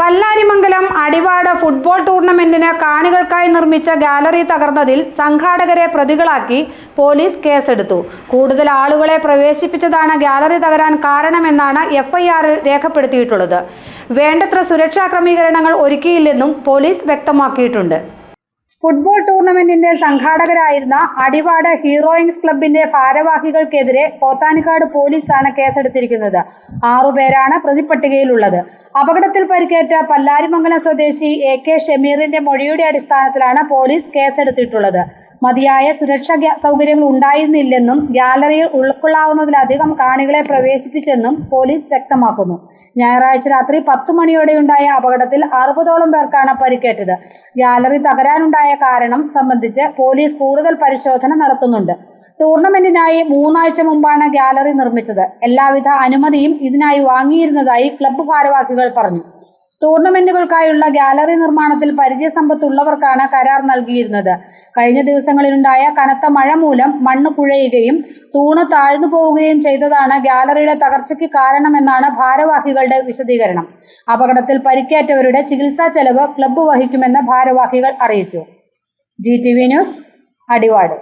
Pallarimangalam Adivad football ടൂർണമെന്റിന് കാണികൾക്കായി നിർമ്മിച്ച gallery തകർന്നതിൽ സംഘാടകരെ പ്രതികളാക്കി police കേസെടുത്തു. കൂടുതൽ ആളുകളെ പ്രവേശിപ്പിച്ചതാണ് ഗാലറി തകരാൻ കാരണമെന്നാണ് എഫ്ഐആറിൽ രേഖപ്പെടുത്തിയിട്ടുള്ളത്. വേണ്ടത്ര സുരക്ഷാ ക്രമീകരണങ്ങൾ ഒരുക്കിയില്ലെന്നും പോലീസ് വ്യക്തമാക്കിയിട്ടുണ്ട്. ഫുട്ബോൾ ടൂർണമെന്റിന്റെ സംഘാടകരായിരുന്ന അടിവാട് ഹീറോയിൻസ് ക്ലബിന്റെ ഭാരവാഹികൾക്കെതിരെ പോത്താനിക്കാട് പോലീസാണ് കേസെടുത്തിരിക്കുന്നത്. ആറുപേരാണ് പ്രതിപ്പട്ടികയിലുള്ളത്. അപകടത്തിൽ പരിക്കേറ്റ പല്ലാരിമംഗലം സ്വദേശി എ കെ ഷമീറിന്റെ മൊഴിയുടെ അടിസ്ഥാനത്തിലാണ് പോലീസ് കേസെടുത്തിട്ടുള്ളത്. മതിയായ സുരക്ഷാ സൗകര്യങ്ങൾ ഉണ്ടായിരുന്നില്ലെന്നും ഗ്യാലറിയിൽ ഉൾക്കൊള്ളാവുന്നതിലധികം കാണികളെ പ്രവേശിപ്പിച്ചെന്നും പോലീസ് വ്യക്തമാക്കുന്നു. ഞായറാഴ്ച രാത്രി പത്തു മണിയോടെയുണ്ടായ അപകടത്തിൽ അറുപതോളം പേർക്കാണ് പരിക്കേറ്റത്. ഗ്യാലറി തകരാനുണ്ടായ കാരണം സംബന്ധിച്ച് പോലീസ് കൂടുതൽ പരിശോധന നടത്തുന്നുണ്ട്. ടൂർണമെന്റിനായി മൂന്നാഴ്ച മുമ്പാണ് ഗ്യാലറി നിർമ്മിച്ചത്. എല്ലാവിധ അനുമതിയും ഇതിനായി വാങ്ങിയിരുന്നതായി ക്ലബ്ബ് ഭാരവാഹികൾ പറഞ്ഞു. ടൂർണമെന്റുകൾക്കായുള്ള ഗ്യാലറി നിർമ്മാണത്തിൽ പരിചയസമ്പത്തുള്ളവർക്കാണ് കരാർ നൽകിയിരുന്നത്. കഴിഞ്ഞ ദിവസങ്ങളിലുണ്ടായ കനത്ത മഴ മൂലം മണ്ണ് കുഴയുകയും തൂണ് താഴ്ന്നു പോവുകയും ചെയ്തതാണ് ഗാലറിയുടെ തകർച്ചയ്ക്ക് കാരണമെന്നാണ് ഭാരവാഹികളുടെ വിശദീകരണം. അപകടത്തിൽ പരിക്കേറ്റവരുടെ ചികിത്സാ ചെലവ് ക്ലബ്ബ് വഹിക്കുമെന്ന് ഭാരവാഹികൾ അറിയിച്ചു. G T V news Adivad.